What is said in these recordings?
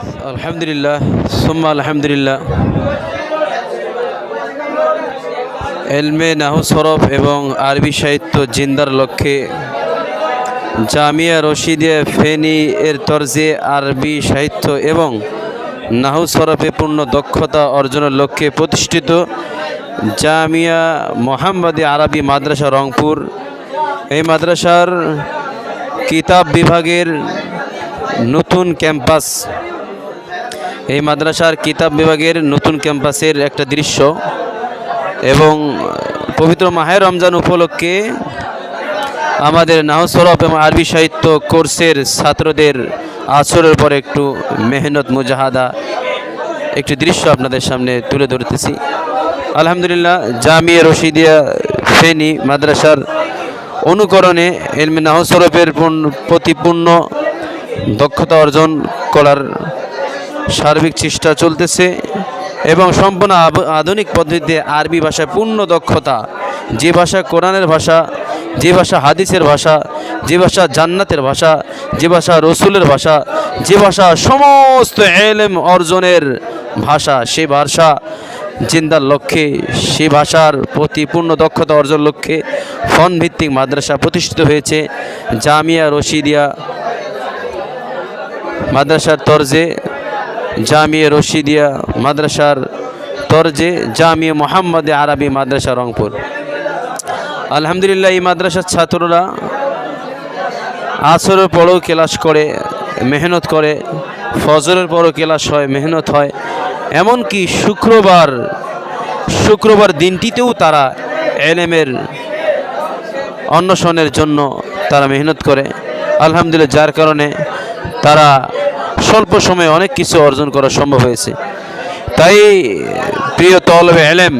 আলহামদুলিল্লাহ, সুম্মা আলহামদুলিল্লাহ। এলমে নাহু সরফ এবং আরবি সাহিত্য জিন্দার লক্ষ্যে জামিয়া রশিদিয়া ফেনী এর তর্জে আরবি সাহিত্য এবং নাহু সরফে পূর্ণ দক্ষতা অর্জনের লক্ষ্যে প্রতিষ্ঠিত জামিয়া মোহাম্মদী আরবি মাদ্রাসা রংপুর। এই মাদ্রাসার কিতাব বিভাগের নতুন ক্যাম্পাস এই মাদ্রাসার কিতাব বিভাগের নতুন ক্যাম্পাসের একটা দৃশ্য এবং পবিত্র মাহে রমজান উপলক্ষে আমাদের নাহসরফ এবং আরবি সাহিত্য কোর্সের ছাত্রদের আচরের পর একটু মেহনত মুজাহাদা একটি দৃশ্য আপনাদের সামনে তুলে ধরতেছি। আলহামদুলিল্লাহ, জামিয়া রশিদিয়া ফেনী মাদ্রাসার অনুকরণে এলমে নাহসরফের পূর্ণ- প্রতি পূর্ণ দক্ষতা অর্জন করার সার্বিক চেষ্টা চলতেছে এবং সম্পূর্ণ আধুনিক পদ্ধতিতে আরবি ভাষায় পূর্ণ দক্ষতা। যে ভাষা কোরআনের ভাষা, যে ভাষা হাদিসের ভাষা, যে ভাষা জান্নাতের ভাষা, যে ভাষা রসুলের ভাষা, যে ভাষা সমস্ত এলেম অর্জনের ভাষা, সে ভাষা জিন্দার লক্ষ্যে, সে ভাষার প্রতি পূর্ণ দক্ষতা অর্জন লক্ষ্যে ফন ভিত্তিক মাদ্রাসা প্রতিষ্ঠিত হয়েছে। জামিয়া রশিদিয়া মাদ্রাসার তরজে জামিয়া রশিদিয়া মাদ্রাসার তরজে জামিয়ে মোহাম্মদে আরবি মাদ্রাসা রংপুর। আলহামদুলিল্লাহ, এই মাদ্রাসার ছাত্ররা আসরের পরেও ক্লাস করে, মেহনত করে, ফজরের পরও ক্লাস হয়, মেহনত হয়। এমনকি শুক্রবার শুক্রবার দিনটিতেও তারা এলেমের অন্বেষণের জন্য তারা মেহনত করে। আলহামদুলিল্লাহ, যার কারণে তারা স্বল্প সময়ে অনেক কিছু অর্জন করা সম্ভব হয়েছে। তাই প্রিয় তলবে এলেম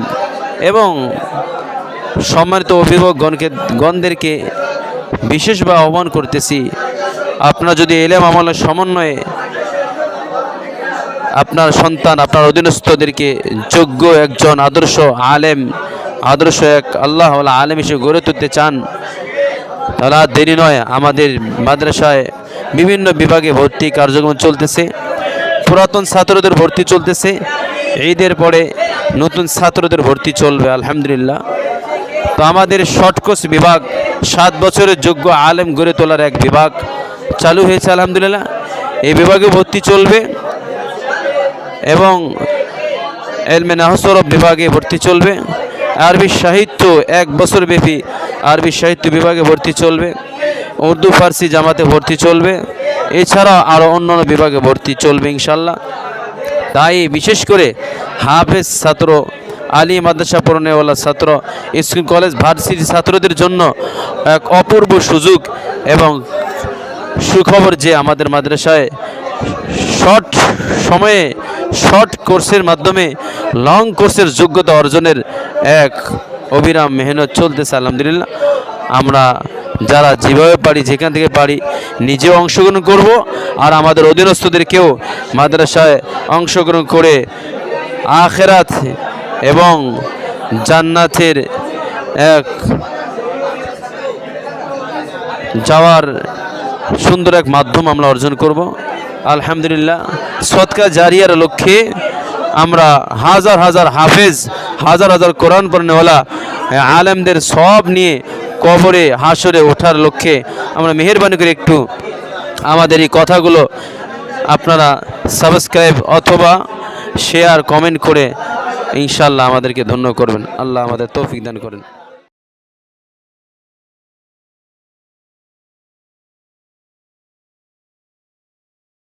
এবং সম্মানিত অভিভাবকগণকে, গণদেরকে বিশেষভাবে আহ্বান করতেছি, আপনার যদি এলেম আমলের সমন্বয়ে আপনার সন্তান, আপনার অধীনস্থদেরকে যোগ্য একজন আদর্শ আলেম, আদর্শ এক আল্লাহ আলেম হিসেবে গড়ে তুলতে চান আর দেরি নয় আমাদের মাদ্রাসায় বিভিন্ন বিভাগে ভর্তি কার্যক্রম চলতেছে। পুরাতন ছাত্রদের ভর্তি চলতেছে। ঈদের পরে নতুন ছাত্রদের ভর্তি চলবে, আলহামদুলিল্লাহ। তো আমাদের শর্ট কোর্স বিভাগ সাত বছরের যোগ্য আলেম গড়ে তোলার এক বিভাগ চালু হয়েছে, আলহামদুলিল্লাহ। এই বিভাগে ভর্তি চলবে এবং এলমে নাহসরফ বিভাগে ভর্তি চলবে। আরবি সাহিত্য এক বছর ব্যাপী আরবি সাহিত্য বিভাগে ভর্তি চলবে। উর্দু, ফার্সি জামাতে ভর্তি চলবে। এছাড়া আরও অন্যান্য বিভাগে ভর্তি চলবে ইনশাল্লাহ তাই বিশেষ করে হাফেজ ছাত্র, আলী মাদ্রাসা পড়নেওয়ালা ছাত্র, স্কুল, কলেজ ভার্সিটি ছাত্রদের জন্য এক অপূর্ব সুযোগ এবং সুখবর যে আমাদের মাদ্রাসায় শর্ট সময়ে, শর্ট কোর্সের মাধ্যমে, লং কোর্সের যোগ্যতা অর্জনের এক অবিরাম মেহনত চলতেছে, আলহামদুলিল্লাহ। আমরা যারা যেভাবে পারি, যেখান থেকে পারি, নিজেও অংশগ্রহণ করব। আর আমাদের অধীনস্থদেরকেও মাদ্রাসায় অংশগ্রহণ করে আখেরাত এবং জান্নাতের এক যাওয়ার সুন্দর এক মাধ্যম আমরা অর্জন করব। আলহামদুলিল্লাহ সৎকা জারিয়ার লক্ষ্যে আমরা হাজার হাজার হাফেজ, হাজার হাজার কোরআন পড়নেওয়ালা আলেমদের সব নিয়ে কবরে হাসরে ওঠার লক্ষ্যে আমরা মেহরবানি করে একটু আমাদের এই কথাগুলো আপনারা সাবস্ক্রাইব অথবা শেয়ার কমেন্ট করে ইনশাল্লাহ আমাদেরকে ধন্য করবেন। আল্লাহ আমাদের তৌফিক দান করেন।